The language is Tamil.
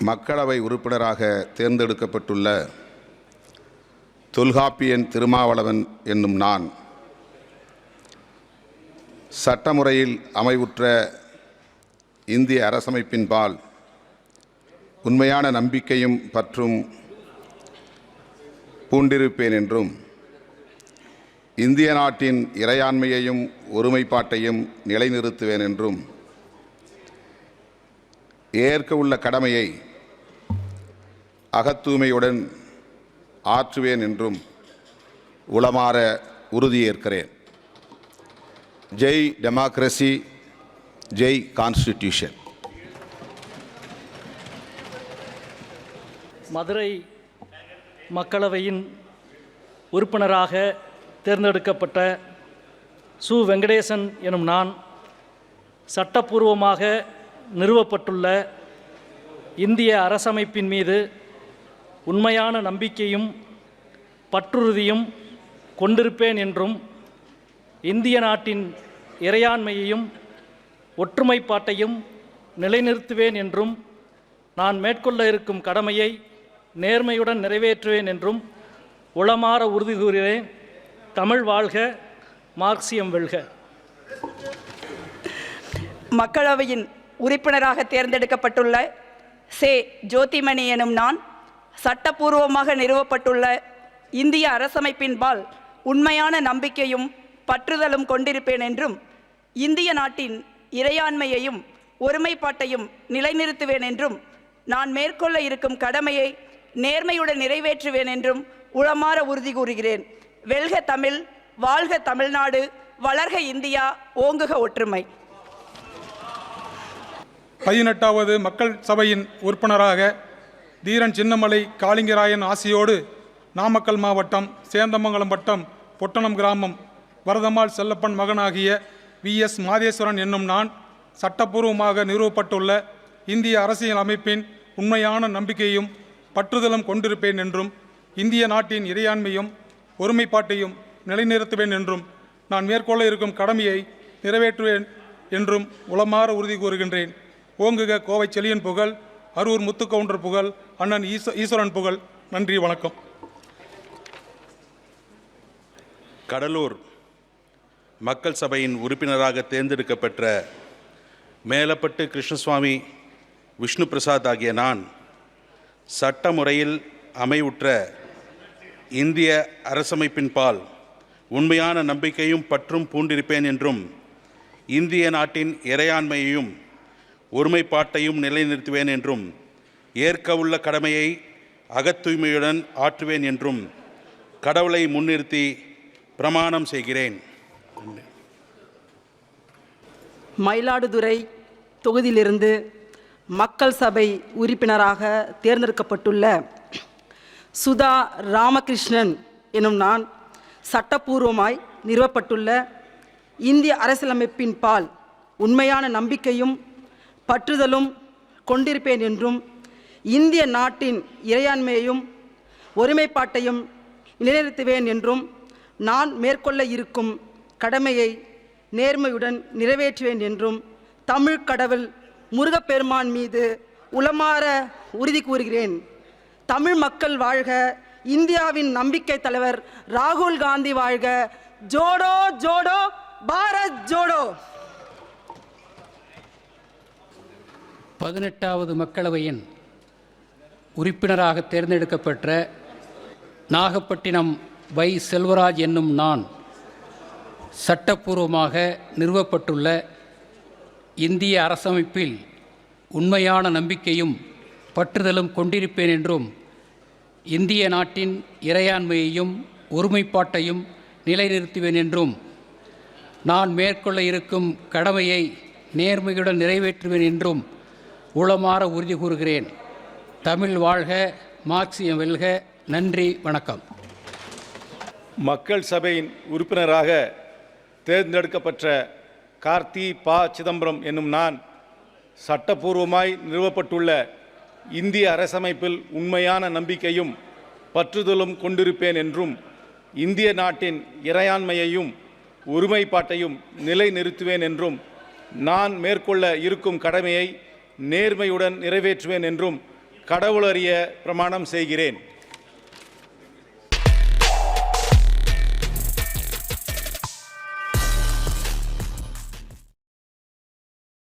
மக்களவை உறுப்பினராக தேர்ந்தெடுக்கப்பட்டுள்ள தொல்காப்பியன் திருமாவளவன் என்னும் நான் சட்டமுறையில் அமைவுற்ற இந்திய அரசமைப்பின்பால் உண்மையான நம்பிக்கையும் பற்றும் பூண்டிருப்பேன் என்றும் இந்திய நாட்டின் இறையாண்மையையும் ஒருமைப்பாட்டையும் நிலைநிறுத்துவேன் என்றும் ஏற்க உள்ள கடமையை அகத்தூய்மையுடன் ஆற்றுவேன் என்றும் உளமாற உறுதியேற்கிறேன். ஜெய் டெமோக்ரஸி ஜெய் கான்ஸ்டிடியூஷன். மதுரை மக்களவையின் உறுப்பினராக தேர்ந்தெடுக்கப்பட்ட சு. வெங்கடேசன் எனும் நான் சட்டப்பூர்வமாக நிறுவப்பட்டுள்ள இந்திய அரசமைப்பின் மீது உண்மையான நம்பிக்கையும் பற்றுறுதியும் கொண்டிருப்பேன் என்றும் இந்திய நாட்டின் இறையாண்மையையும் ஒற்றுமைப்பாட்டையும் நிலைநிறுத்துவேன் என்றும் நான் மேற்கொள்ள இருக்கும் கடமையை நேர்மையுடன் நிறைவேற்றுவேன் என்றும் உளமாற உறுதி கூறுகிறேன் தமிழ் வாழ்க மார்க்சியம் வெல்க. மக்களவையின் உறுப்பினராக தேர்ந்தெடுக்கப்பட்டுள்ள சே. ஜோதிமணி எனும் நான் சட்டப்பூர்வமாக நிறுவப்பட்டுள்ள இந்திய அரசமைப்பின்பால் உண்மையான நம்பிக்கையும் பற்றுதலும் கொண்டிருப்பேன் என்றும் இந்திய நாட்டின் இறையாண்மையையும் ஒருமைப்பாட்டையும் நிலைநிறுத்துவேன் என்றும் நான் மேற்கொள்ள இருக்கும் கடமையை நேர்மையுடன் நிறைவேற்றுவேன் என்றும் உளமாற உறுதி கூறுகிறேன். வெல்க தமிழ் வாழ்க தமிழ்நாடு வளர்க இந்தியா ஓங்குக ஒற்றுமை. பதினெட்டாவது மக்கள் சபையின் உறுப்பினராக தீரன் சின்னமலை காளிங்கராயன் ஆசியோடு நாமக்கல் மாவட்டம் சேந்தமங்கலம் வட்டம் பொட்டணம் கிராமம் வரதம்மாள் செல்லப்பன் மகனாகிய வி. எஸ். மாதேஸ்வரன் என்னும் நான் சட்டப்பூர்வமாக நிறுவப்பட்டுள்ள இந்திய அரசியல் அமைப்பின் உண்மையான நம்பிக்கையும் பற்றுதலும் கொண்டிருப்பேன் என்றும் இந்திய நாட்டின் இறையாண்மையும் ஒருமைப்பாட்டையும் நிலைநிறுத்துவேன் என்றும் நான் மேற்கொள்ள இருக்கும் கடமையை நிறைவேற்றுவேன் என்றும் உளமாற உறுதி கூறுகின்றேன். ஓங்குக கோவை செலியன் புகழ் அரூர் முத்துக்கவுண்டர் புகழ் அண்ணன் ஈச ஈஸ்வரன் புகழ் நன்றி வணக்கம். கடலூர் மக்கள் சபையின் உறுப்பினராக தேர்ந்தெடுக்கப்பெற்ற மேலப்பட்டு கிருஷ்ணசுவாமி விஷ்ணு பிரசாத் ஆகிய நான் சட்ட முறையில் அமைவுற்ற இந்திய அரசமைப்பின் பால் உண்மையான நம்பிக்கையும் பற்றும் பூண்டிருப்பேன் என்றும் இந்திய நாட்டின் இறையாண்மையையும் ஒருமைப்பாட்டையும் நிலைநிறுத்துவேன் என்றும் ஏற்க உள்ள கடமையை அகத்தூய்மையுடன் ஆற்றுவேன் என்றும் கடவுளை முன்னிறுத்தி பிரமாணம் செய்கிறேன். மயிலாடுதுறை தொகுதியிலிருந்து மக்கள் சபை உறுப்பினராக தேர்ந்தெடுக்கப்பட்டுள்ள சுதா ராமகிருஷ்ணன் எனும் நான் சட்டப்பூர்வமாய் நிறுவப்பட்டுள்ள இந்திய அரசியலமைப்பின் பால் உண்மையான நம்பிக்கையும் பற்றுதலும் கொண்டிருப்பேன் என்றும் இந்திய நாட்டின் இறையாண்மையையும் ஒருமைப்பாட்டையும் நிலைநிறுத்துவேன் என்றும் நான் மேற்கொள்ள இருக்கும் கடமையை நேர்மையுடன் நிறைவேற்றுவேன் என்றும் தமிழ் கடவுள் முருகப்பெருமான் மீது உளமாற உறுதி கூறுகிறேன். தமிழ் மக்கள் வாழ்க இந்தியாவின் நம்பிக்கை தலைவர் ராகுல் காந்தி வாழ்க. ஜோடோ ஜோடோ பாரத் ஜோடோ. பதினெட்டாவது மக்களவையின் உறுப்பினராக தேர்ந்தெடுக்கப்பெற்ற நாகப்பட்டினம் வை செல்வராஜ் என்னும் நான் சட்டப்பூர்வமாக நிறுவப்பட்டுள்ள இந்திய அரசமைப்பில் உண்மையான நம்பிக்கையும் பற்றுதலும் கொண்டிருப்பேன் என்றும் இந்திய நாட்டின் இறையாண்மையையும் ஒருமைப்பாட்டையும் நிலைநிறுத்துவேன் என்றும் நான் மேற்கொள்ள இருக்கும் கடமையை நேர்மையுடன் நிறைவேற்றுவேன் என்றும் உளமாற உறுதி கூறுகிறேன். தமிழ் வாழ்க மார்க்சியம் வெல்க நன்றி வணக்கம். மக்கள் சபையின் உறுப்பினராக தேர்ந்தெடுக்கப்பட்ட கார்த்தி பா சிதம்பரம் என்னும் நான் சட்டப்பூர்வமாய் நிறுவப்பட்டுள்ள இந்திய அரசமைப்பில் உண்மையான நம்பிக்கையும் பற்றுதலும் கொண்டிருப்பேன் என்றும் இந்திய நாட்டின் இறையாண்மையையும் ஒருமைப்பாட்டையும் நிலைநிறுத்துவேன் என்றும் நான் மேற்கொள்ள இருக்கும் கடமையை நேர்மையுடன் நிறைவேற்றுவேன் என்றும் கடவுளறிய பிரமாணம் செய்கிறேன்.